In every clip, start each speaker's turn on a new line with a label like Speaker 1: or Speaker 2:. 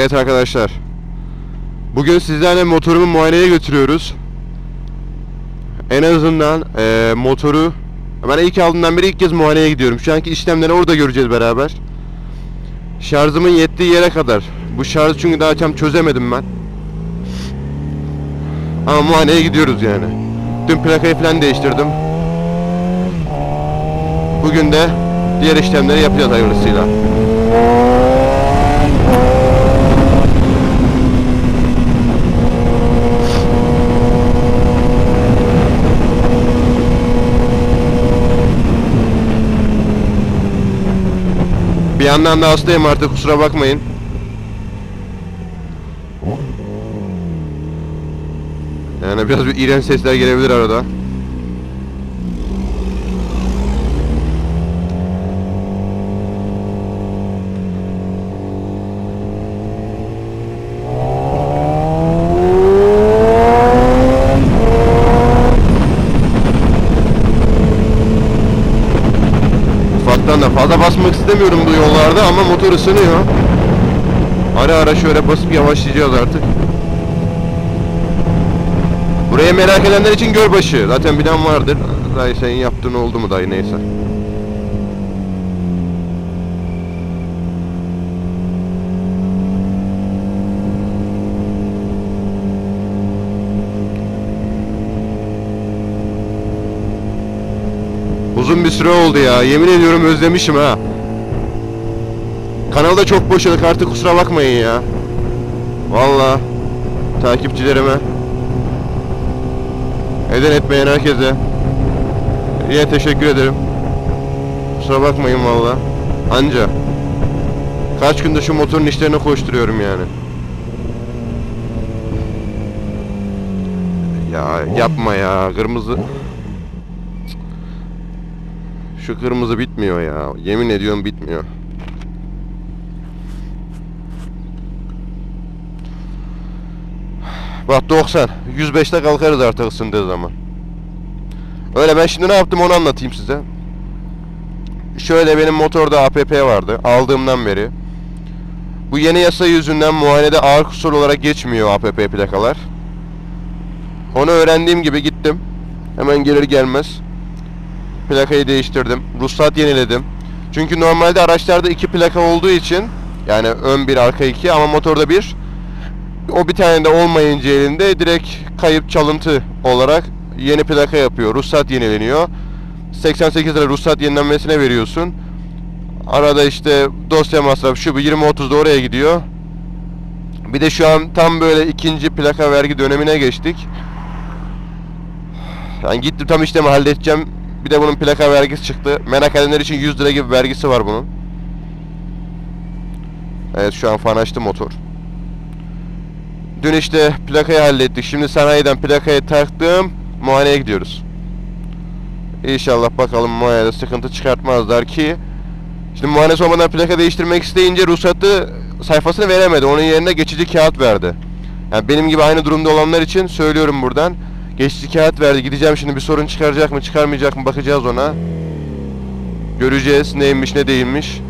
Speaker 1: Evet arkadaşlar. Bugün sizlerle motorumu muayeneye götürüyoruz. En azından eee, motoru ben ilk aldığımdan beri ilk kez muayeneye gidiyorum. Şu anki işlemleri orada göreceğiz beraber. Şarjımın yettiği yere kadar. Bu şarjı çünkü daha tam çözemedim ben. Ama muayeneye gidiyoruz yani. Dün plakayı falan değiştirdim. Bugün de diğer işlemleri yapacağız hayırlısıyla. Bir yandan da hastayım artık kusura bakmayın. Yani biraz bir iğrenç sesler gelebilir arada. Ufaktan da fazla basmak istemiyorum bu yollarda ama motor ısınıyor. Ara ara şöyle basıp yavaşlayacağız artık. Buraya merak edenler için Gölbaşı. Zaten bilen vardır. Dayı senin yaptığın oldu mu dayı neyse. Uzun bir süre oldu ya. Yemin ediyorum özlemişim ha. Kanalda çok boşalık artık kusura bakmayın ya. Valla takipçilerime eden etmeyen herkese yine teşekkür ederim. Kusura bakmayın valla. Anca kaç gündür şu motorun işlerine koşturuyorum yani. Ya yapma ya kırmızı şu kırmızı bitmiyor ya. Yemin ediyorum bitmiyor. Bak 90. 105'te kalkarız artık ısındığı zaman. Öyle ben şimdi ne yaptım onu anlatayım size. Şöyle benim motorda APP vardı. Aldığımdan beri. Bu yeni yasa yüzünden muayenede ağır kusur olarak geçmiyor APP plakalar. Onu öğrendiğim gibi gittim. Hemen gelir gelmez plakayı değiştirdim. Ruhsat yeniledim. Çünkü normalde araçlarda iki plaka olduğu için yani ön bir arka iki ama motorda bir o bir tane de olmayınca elinde direkt kayıp çalıntı olarak yeni plaka yapıyor. Ruhsat yenileniyor. 88 lira ruhsat yenilenmesine veriyorsun. Arada işte dosya masrafı şu bu 20-30 da oraya gidiyor. Bir de şu an tam böyle ikinci plaka vergi dönemine geçtik. Yani gittim tam işlemi halledeceğim. Bir de bunun plaka vergisi çıktı. Merak edenler için 100 lira gibi vergisi var bunun. Evet şu an fan açtı motor. Dün işte plakayı hallettik. Şimdi sanayiden plakayı taktım. Muayeneye gidiyoruz. İnşallah bakalım muayenede sıkıntı çıkartmazlar ki Şimdi muayene olmadan plaka değiştirmek isteyince ruhsatı sayfasını veremedi. Onun yerine geçici kağıt verdi. Yani benim gibi aynı durumda olanlar için söylüyorum buradan. Geçici kağıt verdi. Gideceğim şimdi bir sorun çıkaracak mı çıkarmayacak mı bakacağız ona. Göreceğiz neymiş ne değilmiş.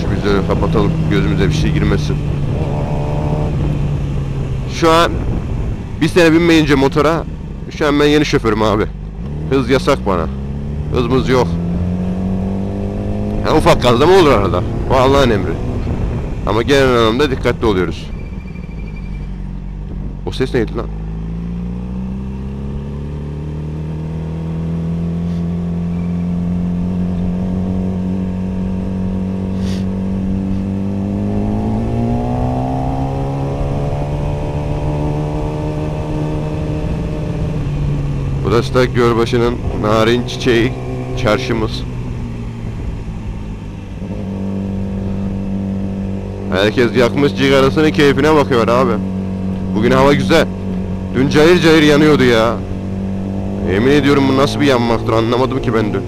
Speaker 1: Şu bizleri kapatalım. Gözümüze bir şey girmesin. Şu an bir sene binmeyince motora şu an ben yeni şoförüm abi. Hız yasak bana. Hızımız yok. Ha, ufak gazlama olur arada. O Allah'ın emri. Ama genel anlamda dikkatli oluyoruz. O ses neydi lan? Burası da Gölbaşı'nın narin çiçeği çarşımız. Herkes yakmış cigarasını keyfine bakıyor abi. Bugün hava güzel. Dün cayır cayır yanıyordu ya. Yemin ediyorum bu nasıl bir yanmaktır anlamadım ki ben dün.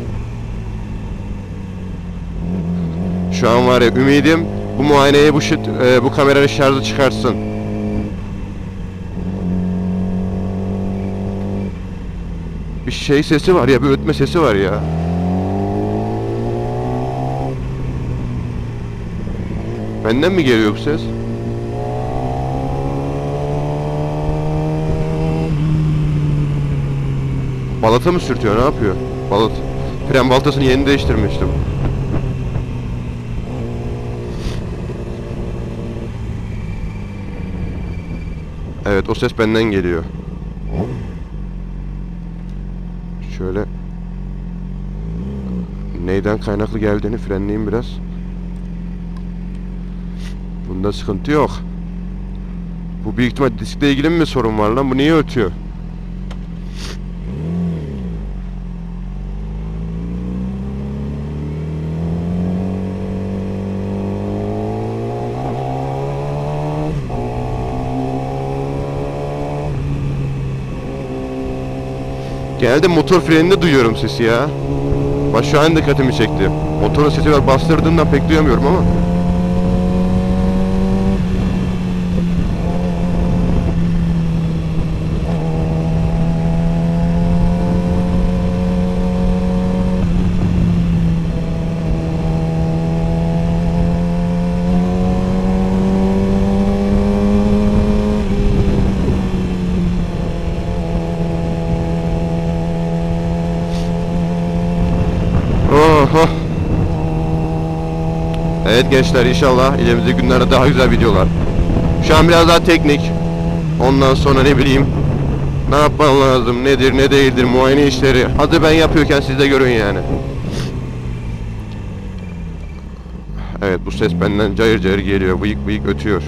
Speaker 1: Şu an var ya ümidim bu muayeneye bu şit, e, bu kameranın şarjı çıkarsın. şey sesi var ya bir ötme sesi var ya. Benden mi geliyor bu ses? Balata mı sürtüyor ne yapıyor? Balat. Fren baltasını yeni değiştirmiştim. Evet o ses benden geliyor. Şöyle neyden kaynaklı geldiğini frenleyeyim biraz. Bunda sıkıntı yok. Bu büyük ihtimal diskle ilgili mi sorun var lan? Bu niye ötüyor? Genelde motor freninde duyuyorum sesi ya. Bak şu an dikkatimi çekti. Motorun sesi var bastırdığından pek duyamıyorum ama. Evet gençler inşallah ilerimizdeki günlerde daha güzel videolar. Şu an biraz daha teknik. Ondan sonra ne bileyim ne yapmam lazım, nedir, ne değildir, muayene işleri. Hadi ben yapıyorken siz de görün yani. Evet bu ses benden cayır cayır geliyor, bıyık bıyık ötüyor.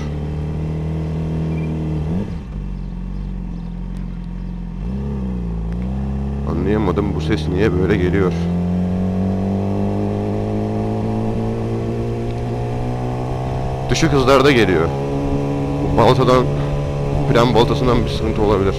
Speaker 1: Anlayamadım bu ses niye böyle geliyor. Düşük hızlarda geliyor. Baltadan, fren baltasından bir sıkıntı olabilir.